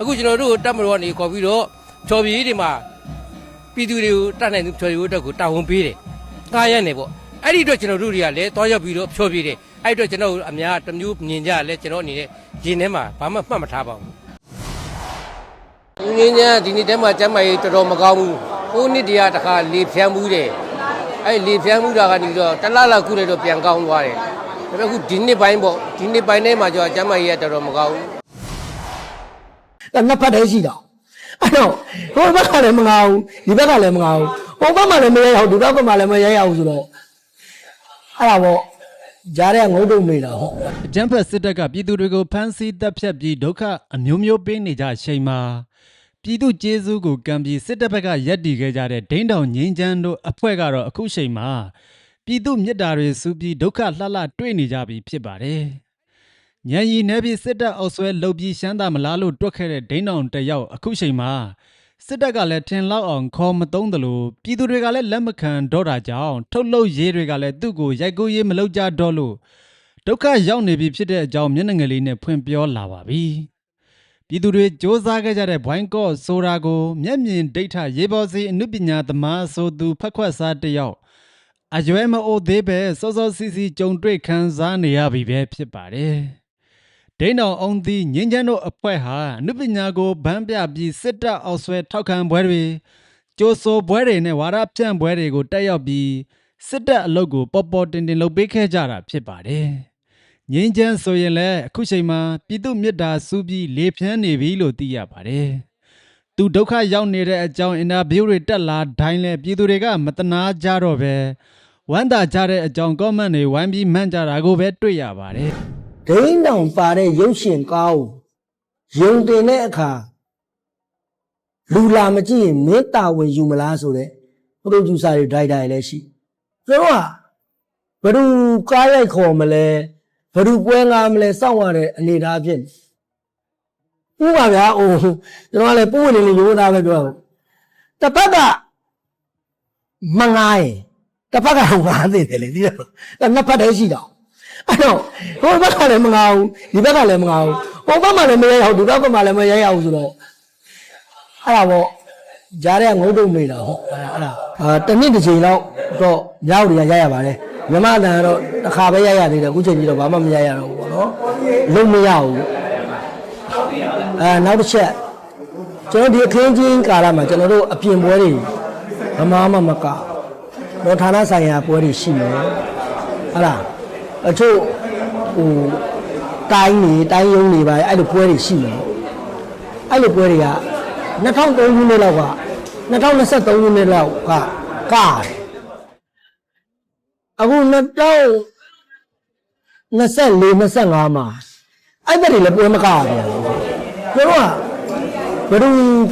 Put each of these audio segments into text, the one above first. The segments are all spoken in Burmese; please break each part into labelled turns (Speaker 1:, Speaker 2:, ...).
Speaker 1: အခုကျွန်တော်တို့တပ်မတော်ကနေခေါ်ပြီးတော့ချော်ပြည်တွေမှာပြည်သူတွေကိုတတ်နိုင်သူချော်ပြည်အတွက်ကိုတာဝန်ပေးတယ်။ကားရက်နေပေါ့။အဲ့ဒီအတွက်ကျွန်တော်တို့တွေကလည်းတွားရောက်ပြီးတော့ဖြောပြည်တယ်။အဲ့ဒီအတွက်ကျွန်တော်တို့အများတစ်မျိုးမြင်ကြလဲကျွန်တော်အနေနဲ့ရင်ထဲမှာဘာမှမှတ်မထားပါဘူး။ဒီနေ့ညဒီနေ့တည်းမှာကျမ်းမာရေးတော်တော်မကောင်းဘူး။ဟိုနေ့တည်းကတခါလေဖြန်းမှုတယ်။အဲ့လေဖြန်းမှုတာကနေတော့တစ်လလောက်ခုနေတော့ပြန်ကောင်းသွားတယ်။ဒါပေမဲ့အခုဒီနေ့ပိုင်းပေါ့ဒီနေ့ပိုင်းထဲမှာကျတော့ကျမ်းမာရေးကတော်တော်မကောင်းဘူး။
Speaker 2: အဲ့ နှစ်ဖက်တည်းရှိတာအဲ့တော့ဟိုဘက်ကလည်းမငါဘူးဒီဘက်ကလည်းမငါဘူးဟိုဘက်မှလည်းမရရဘူးဒီဘက်မှလည်းမရရဘူးဆိုတော့အဲ့ဒါပေါ့ကြားတဲ့ငုံတုံနေတာဟုတ်
Speaker 3: အကြမ်းဖက်စစ်တပ်ကပြည်သူတွေကိုဖမ်းဆီးတပ်ဖြတ်ပြီးဒုက္ခအမျိုးမျိုးပေးနေကြချိန်မှာပြည်သူကျေးဇူးကိုကံပြီးစစ်တပ်ဘက်ကရက်တီခဲ့ကြတဲ့ဒိန်းတောင်ငင်းချမ်းတို့အဖွဲ့ကတော့အခုချိန်မှာပြည်သူမြစ်တာတွေစူးပြီးဒုက္ခလှလှတွေ့နေကြပြီဖြစ်ပါတယ်။ ညံရီနေပြီးစစ်တပ်အောက်ဆွဲလှုပ်ပြီးရှမ်းသာမလားလို့တွက်ခဲ့တဲ့ဒိန်းတောင်တစ်ယောက်အခုချိန်မှာစစ်တပ်ကလည်းထင်လောက်အောင်ခေါ်မသုံးတယ်လို့ပြည်သူတွေကလည်းလက်မခံတော့တာကြောင့်ထုတ်လုပ်ရေးတွေကလည်းသူ့ကိုရိုက်ကူးရေးမလုပ်ကြတော့လို့ဒုက္ခရောက်နေပြီဖြစ်တဲ့အကြောင်းမျက်နှာငယ်လေးနဲ့ဖွင့်ပြောလာပါပြီ။ပြည်သူတွေစ조사ခဲ့ကြတဲ့ဘွိုင်းကော့ဆိုတာကိုမျက်မြင်ဒိဋ္ဌရေပေါ်စီအနုပညာသမားဆိုသူဖက်ခွက်စားတစ်ယောက်အရွယ်မအိုသေးပဲစောစောစီစီကြုံတွေ့ခံစားနေရပြီပဲဖြစ်ပါတယ်။ ဒိန်းတော်အောင်သည်ငင်းချမ်းတို့အဖွဲ့ဟာအနုပညာကိုဗန်းပြပြီးစစ်တပ်အောက်ဆွဲထောက်ခံပွဲတွေကြိုးဆိုပွဲတွေနဲ့ဝါရဖြန့်ပွဲတွေကိုတက်ရောက်ပြီးစစ်တပ်အလုပ်ကိုပေါ်ပေါ်တင်တင်လုပ်ပေးခဲ့ကြတာဖြစ်ပါတယ်။ငင်းချမ်းဆိုရင်လည်းအခုချိန်မှာပြည်သူမြစ်တာစူးပြီးလေဖြန်းနေပြီလို့သိရပါတယ်။သူဒုက္ခရောက်နေတဲ့အကြောင်းအင်တာဗျူးတွေတက်လာတိုင်းလဲပြည်သူတွေကမတနာကြတော့ပဲဝမ်းသာကြတဲ့အကြောင်းကောမန့်တွေဝိုင်းပြီးမှန်းကြတာကိုပဲတွေ့ရပါတယ်
Speaker 2: ဒိန်းတောင်ပါတဲ့ရုပ်ရှင်ကောင်းယုံတင်တဲ့အခါလူလာမကြည့်ရင်မင်းတာဝန်ယူမလားဆိုတဲ့ပရိုဂျူဆာတွေဒိုက်တာတွေလည်းရှိသူတို့ကဘယ်သူကားရိုက်ခေါ်မလဲဘယ်သူပွဲငါမလဲစောင့်ရတဲ့အနေအထားဖြစ်နေဥပါဗျာအိုးကျွန်တော်ကလည်းပိုးဝင်နေနေရိုးသားပဲပြောတာတစ်ဖက်ကမငားရင်တစ်ဖက်ကငားသေးတယ်လေဒီတော့အဲ့နှစ်ဖက်တည်းရှိတာ အဲ့တော့ဟိုဘက်ကလည်းမငားဘူးဒီဘက်ကလည်းမငားဘူးဟိုဘက်မှလည်းမရရဘူးဒီဘက်မှလည်းမရရဘူးဆိုတော့အဲ့ဒါပေါ့ကြားတဲ့ငုံတုံနေတာဟုတ်အဲ့ဒါအဲ့ဒါအာတစ်နှစ်တစ်ချိန်လောက်တော့ညောက်တွေကရရပါတယ်မြမအတန်ကတော့တစ်ခါပဲရရသေးတယ်အခုချိန်ကြီးတော့ဘာမှမရရတော့ဘူးပေါ့နော်လုံးမရဘူးအဲနောက်တစ်ချက်ကျွန်တော်ဒီအခင်းချင်းကာလမှာကျွန်တော်တို့အပြင်ပွဲတွေမမမမကတော့ဌာနဆိုင်ရာပွဲတွေရှိမယ်ဟုတ်လား အချို့ဟိုတိုင်းနေတိုင်းရုံးနေပါအဲ့လိုပွဲတွေရှိမယ်အဲ့လိုပွဲတွေက2003ခုနှစ်လောက်က2023ခုနှစ်လောက်ကကားတယ်အခု2024 25မှာအဲ့ဘက်တွေလည်းပွဲမကားရဘူးကျွန်တော်ကဘယ်သူ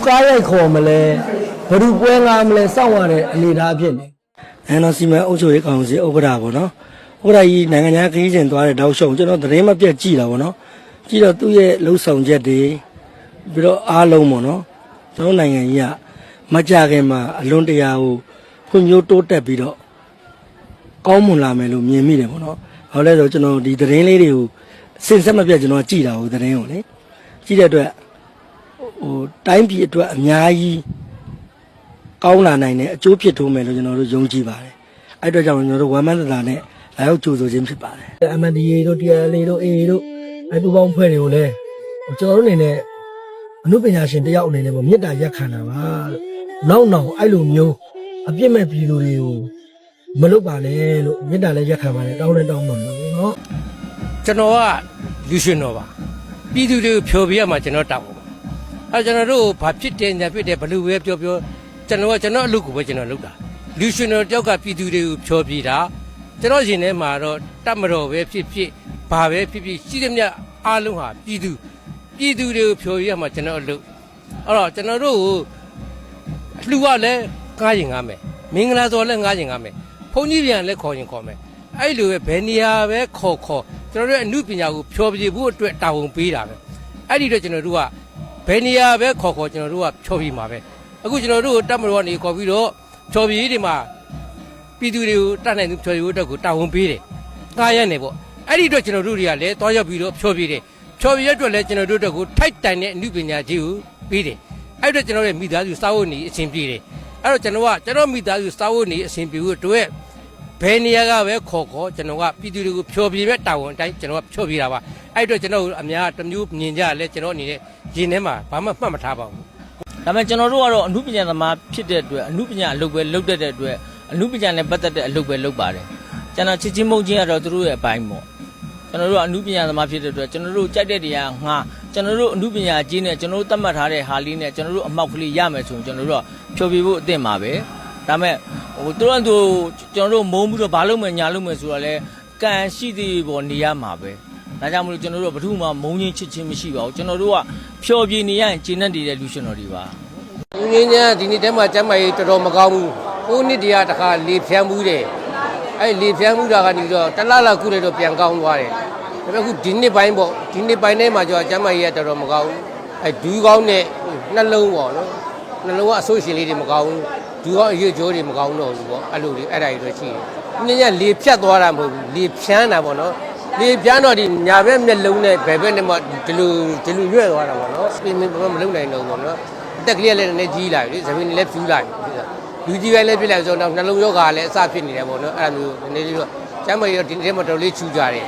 Speaker 2: ကားရိုက်ခေါ်မလဲဘယ်သူပွဲငါမလဲစောင့်ရတဲ့အနေအထားဖြစ်နေအဲတော့စီမံအုပ်ချုပ်ရေးကောင်စီဥက္ကဋ္ဌပေါ့နော် ဥက္ကဋ္ဌကြီးနိုင်ငံခြားခရီးစဉ်သွားတဲ့တောက်ရှုံကျွန်တော်သတင်းမပြတ်ကြည့်တာပေါ့နော်ကြည့်တော့သူ့ရဲ့လှုပ်ဆောင်ချက်တွေပြီးတော့အားလုံးပေါ့နော်ကျွန်တော်နိုင်ငံကြီးကမကြခင်မှာအလွန်တရာကိုဖွံ့ဖြိုးတိုးတက်ပြီးတော့ကောင်းမွန်လာမယ်လို့မြင်မိတယ်ပေါ့နော်။ဘာလို့လဲဆိုတော့ကျွန်တော်ဒီသတင်းလေးတွေကိုစင်ဆက်မပြတ်ကျွန်တော်ကကြည့်တာကိုသတင်းကိုလေကြည့်တဲ့အတွက်ဟိုတိုင်းပြည်အတွက်အများကြီးကောင်းလာနိုင်တဲ့အကျိုးဖြစ်ထိုးမယ်လို့ကျွန်တော်တို့ယုံကြည်ပါတယ်။အဲ့အတွက်ကြောင့်ကျွန်တော်တို့ဝမ်းမန်းသာသာနဲ့ လာရောက်ကြိုဆိုခြင်းဖြစ်ပါတယ်။ MNDA တို့ TLA တို့ AA တို့အဲ့ပူပေါင်းဖွဲ့တွေကိုလည်းကျွန်တော်တို့အနေနဲ့အမှုပညာရှင်တယောက်အနေနဲ့ပေါ့မေတ္တာရက်ခံတာပါလို့နောက်နောက်အဲ့လိုမျိုးအပြစ်မဲ့ပြည်သူတွေကိုမလုပ်ပါနဲ့လို့မေတ္တာလည်းရက်ခံပါတယ်တောင်းလည်းတောင်းပါမယ်နော်
Speaker 1: ကျွန်တော်ကလူရှင်တော်ပါပြည်သူတွေကိုဖြော်ပြရမှာကျွန်တော်တောက်ပါအဲကျွန်တော်တို့ဘာဖြစ်တယ်ညာဖြစ်တယ်ဘလူပဲပြောပြောကျွန်တော်ကကျွန်တော်အလုပ်ကိုပဲကျွန်တော်လုပ်တာလူရှင်တော်တယောက်ကပြည်သူတွေကိုဖြော်ပြတာ ကျွန်တော်ရင်ထဲမှာတော့တတ်မတော်ပဲဖြစ်ဖြစ်ဘာပဲဖြစ်ဖြစ်ရှိသမျှအားလုံးဟာပြည်သူပြည်သူတွေကိုဖြော်ပြရမှာကျွန်တော်အလုပ်အဲ့တော့ကျွန်တော်တို့ကိုလူကလည်းငားရင်ငားမယ်မင်္ဂလာတော်လည်းငားရင်ငားမယ်ဘုန်းကြီးပြန်လည်းခေါ်ရင်ခေါ်မယ်အဲ့လိုပဲဘယ်နေရာပဲခေါ်ခေါ်ကျွန်တော်တို့ရဲ့အမှုပညာကိုဖြောပြဖို့အတွက်တာဝန်ပေးတာပဲအဲ့ဒီတော့ကျွန်တော်တို့ကဘယ်နေရာပဲခေါ်ခေါ်ကျွန်တော်တို့ကဖြောပြမှာပဲအခုကျွန်တော်တို့တပ်မတော်ကနေခေါ်ပြီးတော့ဖြောပြတွေမှာ ပြည်သူတွေကိုတတ်နိုင်သူဖြောပြဖို့အတွက်ကိုတာဝန်ပေးတယ်ကားရက်နေပေါ့အဲ့ဒီတော့ကျွန်တော်တို့တွေကလည်းတွားရောက်ပြီးတော့ဖြောပြတယ်ဖြော်ပြရက်အတွက်လည်းကျွန်တော်တို့တို့ကိုထိုက်တိုင်တဲ့အမှုပညာကြီးကိုပြီးတယ်အဲ့တော့ကျွန်တော်ရဲ့မိသားစုစာဝတ်နေအဆင်ပြေတယ်အဲ့တော့ကျွန်တော်ကကျွန်တော်မိသားစုစာဝတ်နေအဆင်ပြေဖို့အတွက်ဘယ်နေရာကပဲခေါ်ခေါ်ကျွန်တော်ကပြည်သူတွေကိုဖြော်ပြမဲ့တာဝန်အတိုင်းကျွန်တော်ကဖြော်ပြတာပါအဲ့တော့ကျွန်တော်အများတစ်မျိုးမြင်ကြလဲကျွန်တော်အနေနဲ့ရင်ထဲမှာဘာမှမှတ်မထားပါဘူး
Speaker 4: ဒါပေမဲ့ကျွန်တော်တို့ကတော့အမှုပညာသမားဖြစ်တဲ့အတွက်အမှုပညာအလုပ်ပဲလုပ်တတ်တဲ့အတွက် အမှုပညာနဲ့ပတ်သက်တဲ့အလုပ်ပဲလုပ်ပါတယ်ကျွန်တော်ချစ်ချင်းမုန်းချင်းကတော့သူတို့ရဲ့အပိုင်းပေါ့ကျွန်တော်တို့ကအမှုပညာသမားဖြစ်တဲ့အတွက်ကျွန်တော်တို့ကြိုက်တဲ့တရားငါကျွန်တော်တို့အမှုပညာကြီးနဲ့ကျွန်တော်တို့သတ်မှတ်ထားတဲ့ဟာလေးနဲ့ကျွန်တော်တို့အမောက်ကလေးရမယ်ဆိုရင်ကျွန်တော်တို့ကဖြောပြဖို့အသင့်ပါပဲဒါပေမဲ့ဟိုသူတို့ကသူကျွန်တော်တို့မုန်းပြီးတော့ဘာလုပ်မယ်ညာလုပ်မယ်ဆိုတာလဲကံရှိသေးပေါ်နေရမှာပဲဒါကြောင့်မလို့ကျွန်တော်တို့ကဘယ်သူမှမုန်းချင်းချစ်ချင်းမရှိပါဘူးကျွန်တော်တို့ကဖြောပြနေရရင်ကျင့်တတ်နေတဲ့လူရှင်တော်တွေပါ။
Speaker 1: ငင်းညာဒီနေ့တည်းမှာကျမ်းမာရေးတော်တော်မကောင်းဘူး။ ကိုနှစ်တည်းကတခါလေဖြန်းမှုတယ်။အဲ့လေဖြန်းမှုတာကနေတော့တလားလားခုလည်းတော့ပြန်ကောင်းသွားတယ်။ဒါပေမဲ့အခုဒီနှစ်ပိုင်းပေါ့ဒီနှစ်ပိုင်းထဲမှာကျတော့ကျမ်းမာရေးကတော်တော်မကောင်းဘူး။အဲ့ဒူးကောင်းနဲ့နှလုံးပေါ့နော်။နှလုံးကအဆိုးရှင်လေးတွေမကောင်းဘူး။ဒူးကောင်းအရွက်ကြောတွေမကောင်းတော့ဘူးပေါ့။အဲ့လိုလေးအဲ့ဒါတွေတော့ရှိတယ်။ငင်းညာလေဖြတ်သွားတာမဟုတ်ဘူး။လေဖြန်းတာပေါ့နော်။လေဖြန်းတော့ဒီညာဘက်မျက်လုံးနဲ့ဘယ်ဘက်နဲ့မှဒီလိုဒီလိုရွက်သွားတာပေါ့နော်။ပြင်မမလုံနိုင်တော့ဘူးပေါ့နော်။တက်ကလေးလည်းနည်းနည်းကြီးလာပြီလေသမီးလည်းဖြူလာပြီ လူကြီးပိုင်းလည်းဖြစ်လာဆိုတော့နှလုံးရောဂါလည်းအစဖြစ်နေတယ်ပေါ့နော်အဲ့လိုမျိုးနည်းနည်းလေးတော့ကျမ်းမကြီးတော့ဒီနေ့မှတော်တော်လေးချူကြတယ်